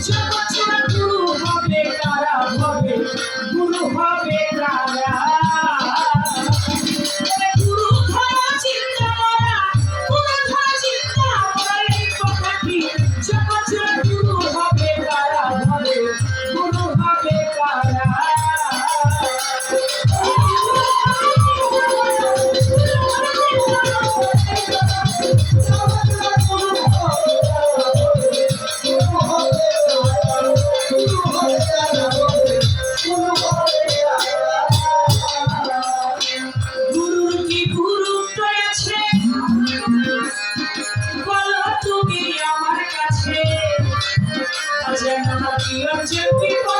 Jump কি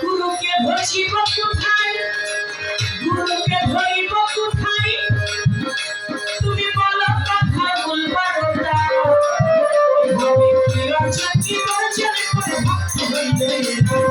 গুরুকে ধরিব কোথায়? গুরুকে ধরিব কোথায়? তুমি বলো কথা বলবার দাও এভাবে কি কি লজ্জা ভক্ত হই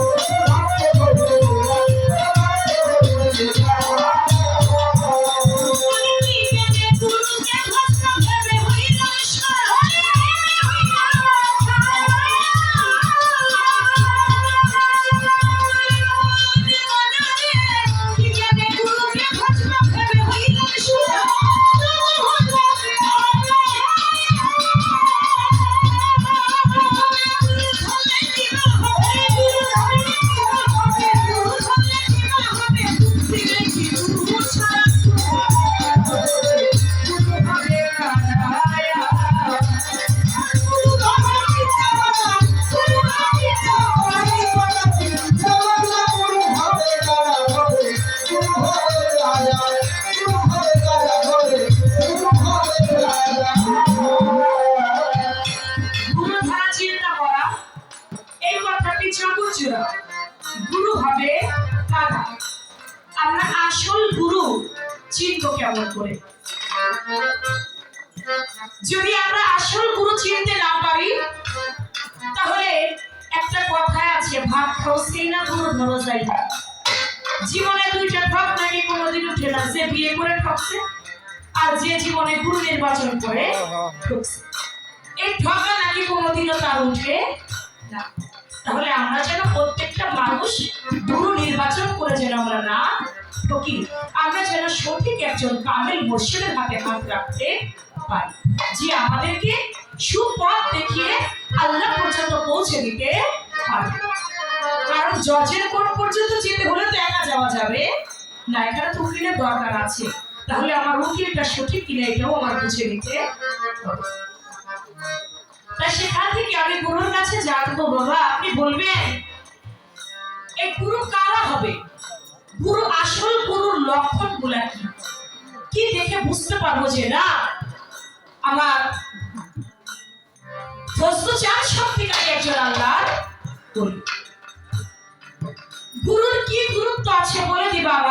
চিনব কেমন করে যদি আমরা আসল গুরু চিনতে না পারি, তাহলে একটা কথায় আছে ভাত খাও, সেই না গুরু ধরো যাই জীবনে দুইটা ঠক নাকি কোনোদিন উঠে না, যে বিয়ে করে ঠকছে আর যে জীবনে গুরু নির্বাচন করে ঠকছে। এই ঠকা নাকি কোনোদিনও তার উঠে না। তাহলে আমরা যেন প্রত্যেকটা মানুষ গুরু নির্বাচন করে যেন আমরা না ঠকি আমরা যেন সঠিক একজন কামেল মুর্শিদের হাতে হাত রাখতে পারি। যে আমাদেরকে সুপথ দেখিয়ে আল্লাহ পর্যন্ত পৌঁছে দিতে পারে। কারণ জজের কোর্ট পর্যন্ত যেতে হলে তো একা যাওয়া যাবে। না, এখানে তো উকিলের দরকার আছে। তাহলে আমার উকিলটা সঠিক কিনা এটাও আমার বুঝে নিতে হবে। তাই সেখান থেকে আমি গুরুর কাছে জানব, বাবা, আপনি বলবেন এই গুরু কারা হবে? গুলা কি কি দেখে বুঝতে পারব যে না, আমার ফজলু চান সত্যিকারী একজন আল্লাহর গুরু গুরুর কি গুরুত্ব আছে বলে দিবা